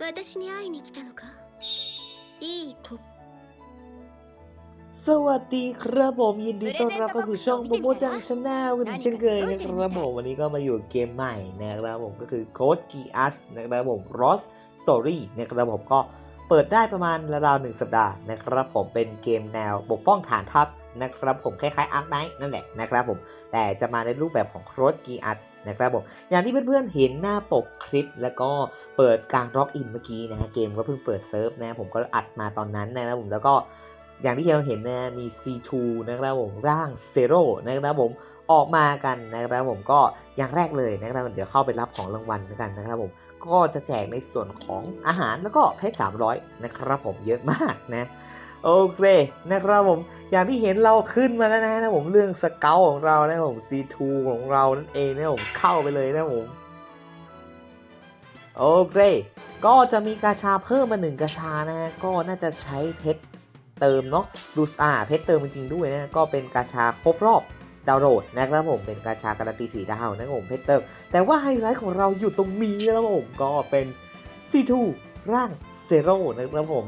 私に会いに来たのかいい子 สวัสดีครับผมยินดีต้อนรับเข้าสู่ช่องโมโมจังชาแนลกันอีกเช่นเคยนะครับผมวันนี้ก็มาอยู่กับเกมใหม่นะครับผมก็คือ Code Geass นะครับผม Lost Story นะครับผมก็เปิดได้ประมาณราวๆหนึ่งสัปดาห์นะครับผมเป็นเกมแนวปกป้องฐานทัพ นะครับผมคล้ายๆ Ark Knight นั่นแหละนะครับผมแต่จะมาในรูปแบบของ Code Geass นะครับผมอย่างที่เพื่อนๆเห็นหน้าปกคลิป แล้วก็เปิดกลางล็อกอินเมื่อกี้นะฮะเกมก็เพิ่งเปิดเซิร์ฟนะผมก็อัดมาตอนนั้นนะครับผมแล้วก็อย่างที่เราเห็นนะมี C2 นะครับผมร่าง Zero นะครับผมออกมากันนะครับผมก็อย่างแรกเลยนะครับเดี๋ยวเข้าไปรับของรางวัลกันนะครับผมก็จะแจกในส่วนของอาหารแล้วก็เพชร300 นะครับผมเยอะมากนะ โอเคนะครับผมอย่างที่เห็นเราขึ้นมาแล้วนะผมเรื่องสเกลของเรานะผม C2 ของเรานั่นเองนะผมเข้าไปเลยนะผมโอเคก็จะมีกาชาเพิ่มมาหนึ่งกาชานะก็น่าจะใช้เพชรเติมเนาะดูสอ่าเพชรเติมจริงๆด้วยนะก็เป็นกาชาครบรอบดาวโหลดนะครับผมเป็นกาชาการันตีสีดาวนะครับผมเพชรเติม แต่ว่าไฮไลท์ของเราอยู่ตรงนี้นะครับผมก็เป็น C2 ร่างเซโร่นะครับผม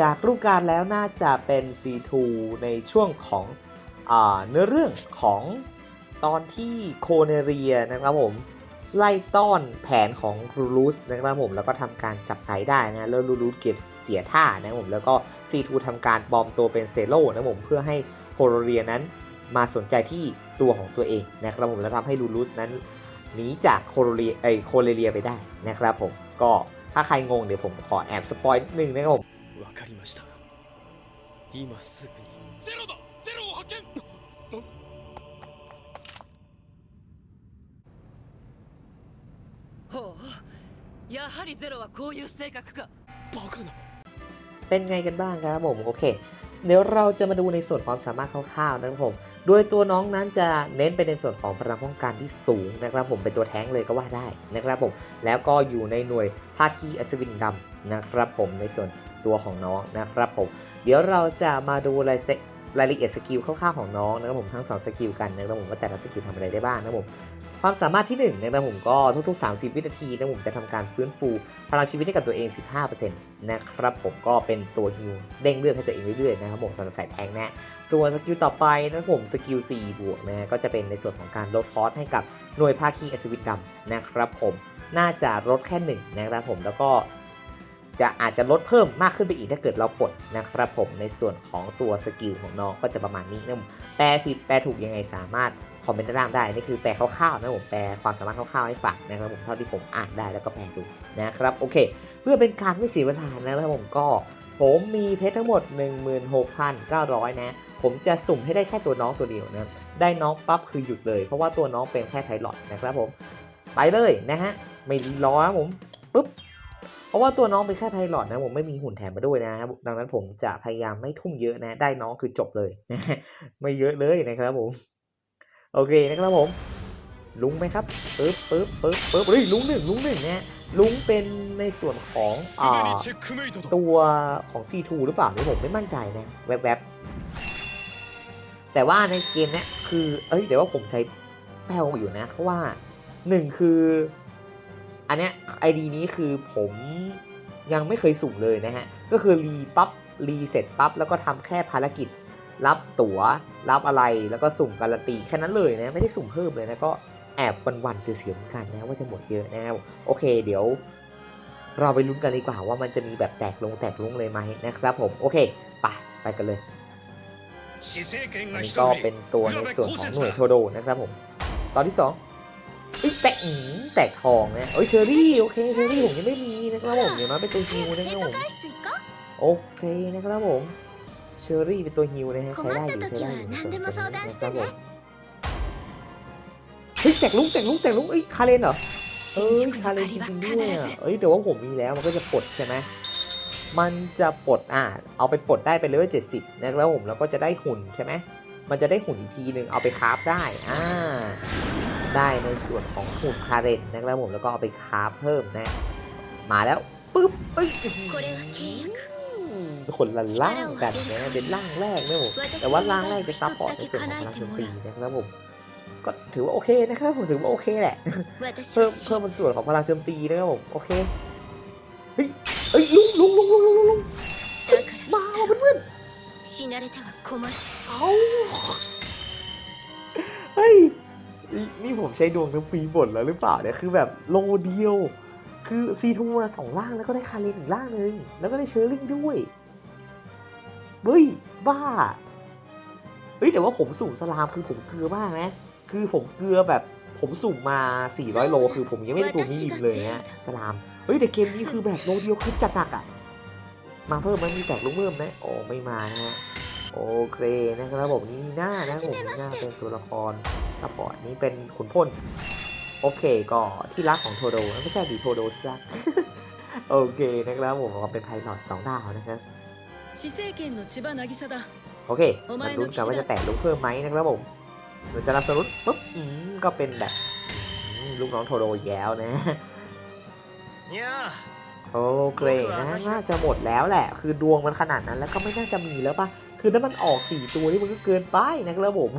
จากรูปการแล้วน่าจะเป็น C2 ในช่วงของอเนื้อเรื่องของตอนที่โคเนเรียนะครับผมไล่ต้อนแผนของรูรูสนะครับผมแล้วก็ทำการจับไกได้นะแล้วรูรูสเก็บเสียท่านะครับผมแล้วก็ C2 ทำการปลอมตัวเป็นเซโร่นะผมเพื่อให้โคโรเรียนั้นมาสนใจที่ตัวของตัวเองนะครับผมแล้วทำให้รูรูสนั้นหนีจากโคโรเรียไอโคเรเรียไปได้นะครับผมก็ถ้าใครงงเดี๋ยวผมขอแอบสปอยนิดนึงนะครับผม わかりました今すぐにゼロだゼロを発見ほうやはりゼロはこういう性格かバカな เป็นไงกันบ้างครับผมโอเค เดี๋ยวเราจะมาดูในส่วนความสามารถคร่าวๆนะครับผม โดยตัวน้องนั้นจะเน้นไปในส่วนของพลังป้องกันที่สูงนะครับ ผมเป็นตัวแท้งเลยก็ว่าได้นะครับผมแล้วก็อยู่ในหน่วยภาคีอัศวินดำนะครับผมในส่วนตัวของน้องนะครับผมเดี๋ยวเราจะมาดูรายเซรายละเอียดสกิลคร่าวๆของน้องนะครับผมทั้งสองสกิลกันนะครับผมว่าแต่ละสกิลทำอะไรได้บ้างนะครับผม ความสามารถที่ 1 นะครับผมก็ทุก ๆ 30 วินาทีนะผมจะทำการฟื้นฟูพลังชีวิตให้กับตัวเอง 15%นะครับผมก็เป็นตัวฮิวเด้งเลือดให้ตัวเองเรื่อยๆนะครับผมสำหรับสายแทงนะส่วนสกิลต่อไปนะครับผมสกิล4บวกนะก็จะเป็นในส่วนของการลดคอสให้กับหน่วยภาคีอสวิตดำนะครับผมน่าจะลดแค่หนึ่งนะครับผมแล้วก็ จะอาจจะลดเพิ่มมากขึ้นไปอีกถ้าเกิดเราปลดนะครับผมในส่วนของตัวสกิลของน้องก็จะประมาณนี้นะผมแปลผิดแปลถูกยังไงสามารถคอมเมนต์ด้านล่างได้นี่คือแปลคร่าวๆนะผมแปลความสามารถคร่าวๆให้ฟังนะครับผมเท่าที่ผมอ่านได้แล้วก็แปลดูนะครับโอเค เพื่อเป็นการไม่เสียเวลานะครับผมก็ผมมีเพชรทั้งหมด 16,900 นะ ผมจะสุ่มให้ได้แค่ตัวน้องตัวเดียวนะ ได้น้องปั๊บคือหยุดเลย เพราะว่าตัวน้องเป็นแค่ไพลอตนะครับผม ไปเลยนะฮะ ไม่รอผมปุ๊บเพ ราะว่าตัวน้องเป็นแค่ไพลอตนะผมไม่มีหุ่นแถมมาด้วยนะครับดังนั้นผมจะพยายามไม่ทุ่มเยอะนะ ได้น้องคือจบเลยนะไม่เยอะเลยนะครับผม โอเคนะครับผม ลุงไหมครับปึ๊บปึ๊บปึ๊บปึ๊บเฮ้ยลุงหนึ่งลุงหนึ่งเนี่ยลุงเป็นในส่วนของอตัวของ C2 หรือเปล่านี่ผมไม่มั่นใจนะแวบๆแต่ว่าในเกมเนี้ยคือเอ้ยเดี๋ยวว่าผมใช้แป้วอยู่นะเพราะว่าหนึ่งคือ อันเนี้ยไอดีนี้คือผมยังไม่เคยสุ่มเลยนะฮะ ก็คือรีปั๊บรีเสร็จปั๊บแล้วก็ทำแค่ภารกิจ รับตัว๋ว รับอะไรแล้วก็สุ่มการันตีแค่นั้นเลยนะไม่ได้สุ่มเพิ่มเลยนะก็แอบวันวันเสียนกันนะว่าจะหมดเยอะนะครับโอเค เดี๋ยว เราไปลุ้นกันดีกว่าว่ามันจะมีแบบแตกลงแตกลงเลยไหมนะครับผมโอเคไปไปกันเลยอันนี้ก็เป็นตัวในส่วนของหน่วยโทโดนะครับผมตอนที่ 2 อ้ยแตกแตกทองเนี่ยโอ้ยเชอรี่โอเคเชอรี่ผมยังไม่มีนะครับผมเดี๋ยวมาเป็นตัวฮิวนะครับผมโอเคนะครับผมเชอรี่เป็นตัวฮิวนะฮะใช้ได้อยู่ใช้ได้อยู่นะครับผมเฮ้ยแตกลุกแตกลุกแตกลุกไอ้คาเลนเหรอเออคาเลนจริงด้วยเอ้ยแต่ว่าผมมีแล้วมันก็จะปลดใช่ไหมมันจะปลดอ่าเอาไปปลดได้ไป็นเลเวลเจ็ดสิบนะครับผมแล้วก็จะได้หุ่นใช่ไหมมันจะได้หุ่นอีกทีหนึ่งเอาไปคราฟได้อ่า ได้ในส่วนของหุ่นคาเรนนะครับผมแล้วก็เอาไปค้าเพิ่มนะ มาแล้วปุ๊บเอ้ยคนละล่างกันนะเป็นล่างแรกนะผมแต่ว่าล่างแรกเป็นซัพพอร์ตในส่วนของพลังโจมตีนะครับผมก็ถือว่าโอเคนะครับผมถือว่าโอเคแหละเพิ่มเพิ่มส่วนของพลังโจมตีนะครับผมโอเคเฮ้ยเฮ้ยลุงลุงลุงลุงลุงลุงมาเพื่อนเพื่อนเอาเฮ้ย นี่ผมใช้ดวงทั้งปีหมดแล้วหรือเปล่าเนี่ยคือแบบโลเดียว คือซีทูมาสองล่างแล้วก็ได้คาเลนอีกล่างนึงแล้วก็ได้เชอร์ลิงด้วยเฮ้ยบ้าเฮ้ยแต่ว่าผมสุ่มสลามคือผมเกลือมากนะคือผมเกลือแบบผมสุ่มมา 400 โล คือผมยังไม่ได้ตัวนี้เลยนะสลาม เฮ้ยแต่เกมนี้คือแบบโลเดียวคือจัดหนักอะมาเพิ่มมันมีแตกลูกเพิ่มนะโอ้ไม่มานะฮะ โอเคนะครับผมนี่หน้านะผมหน้าเป็นตัวละครซัพพอร์ตนี้เป็นขุนพลโอเคก็ที่รักของโทโดไม่ใช่ดีโทโดที่รักโอเคนะครับผมเป็นไพลอตสองดาวนะครับโอเคมาลุ้นกันว่าจะแตกลูกเพิ่มไหมนะครับผมหนูะรับสรุปปุ๊บก็เป็นแบบลูกน้องโทโดแย้วนะโอเคนะน่าจะหมดแล้วแหละ คือดวงมันขนาดนั้นแล้วก็ไม่น่าจะมีแล้วปะ คือถ้ามันออกสี่ตัวนี่มันก็เกินไปนะครับผม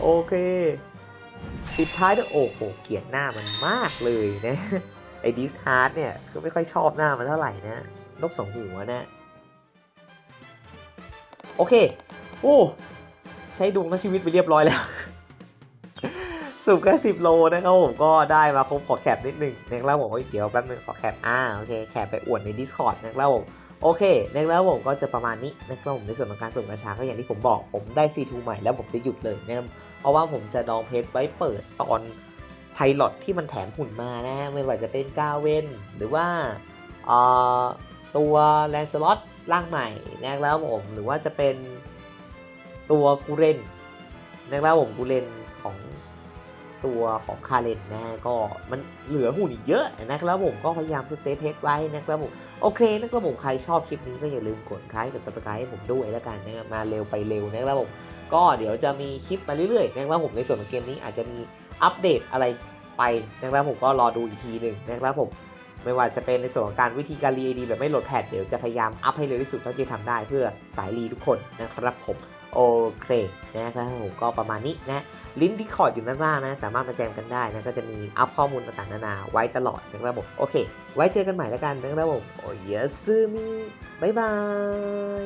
โอเค ปิดท้ายด้วยโอ้โห เกลียดหน้ามันมากเลยนะ ไอ้ดิสฮาร์ดเนี่ย คือไม่ค่อยชอบหน้ามันเท่าไหร่นะ นกสองหัวนะ โอเค โอ้ ใช้ดวงทั้งชีวิตไปเรียบร้อยแล้วสูบแค่สิบโลนะครับผมก็ได้มาครบขอแคปนิดหนึ่งนะครับผมเดี๋ยวแป๊บนึงขอแคปอ่าโอเคแคปไปอวดใน Discord นะครับผม โอเคนะครับผมก็จะประมาณนี้นะครับผมในส่วนของการสุ่มกระชาก็อย่างที่ผมบอกผมได้ C2 ใหม่แล้วผมจะหยุดเลยนะครับเพราะว่าผมจะดองเพจไว้เปิดตอนไพลอตที่มันแถมหุ่นมานะไม่ว่าจะเป็นกาเวนหรือว่าตัวแลนสล็อตร่างใหม่นะครับผมหรือว่าจะเป็นตัวกูเรนนะครับผมกูเรนของ ตัวของคาเลนนะก็มันเหลือหุ่นอีกเยอะนะครับผมก็พยายามเซฟเพจไว้นะครับผมโอเคนะครับผมใครชอบคลิปนี้ก็อย่าลืมกดไลค์กดติดตามให้ผมด้วยแล้วกันนะครับมาเร็วไปเร็วนะครับผมก็เดี๋ยวจะมีคลิปมาเรื่อยๆนะครับผมในส่วนของเกมนี้อาจจะมีอัปเดตอะไรไปนะครับผมก็รอดูอีกทีหนึ่งนะครับผมไม่ว่าจะเป็นในส่วนของการวิธีการรีดีแบบไม่โหลดแพทเดี๋ยวจะพยายามอัพให้เร็วที่สุดเท่าที่ทำได้เพื่อสายรีทุกคนนะครับผม โอเคนะครับผมก็ประมาณนี้นะลิ้นดิคอร์ดอยู่ด้านล่างนะ สามารถมาแจมกันได้นะ ก็จะมีอัพข้อมูลต่างๆนานาไว้ตลอดนะครับผมโอเค ไว้เจอกันใหม่แล้วกันนะครับผมโอ้ยซึมิบายบาย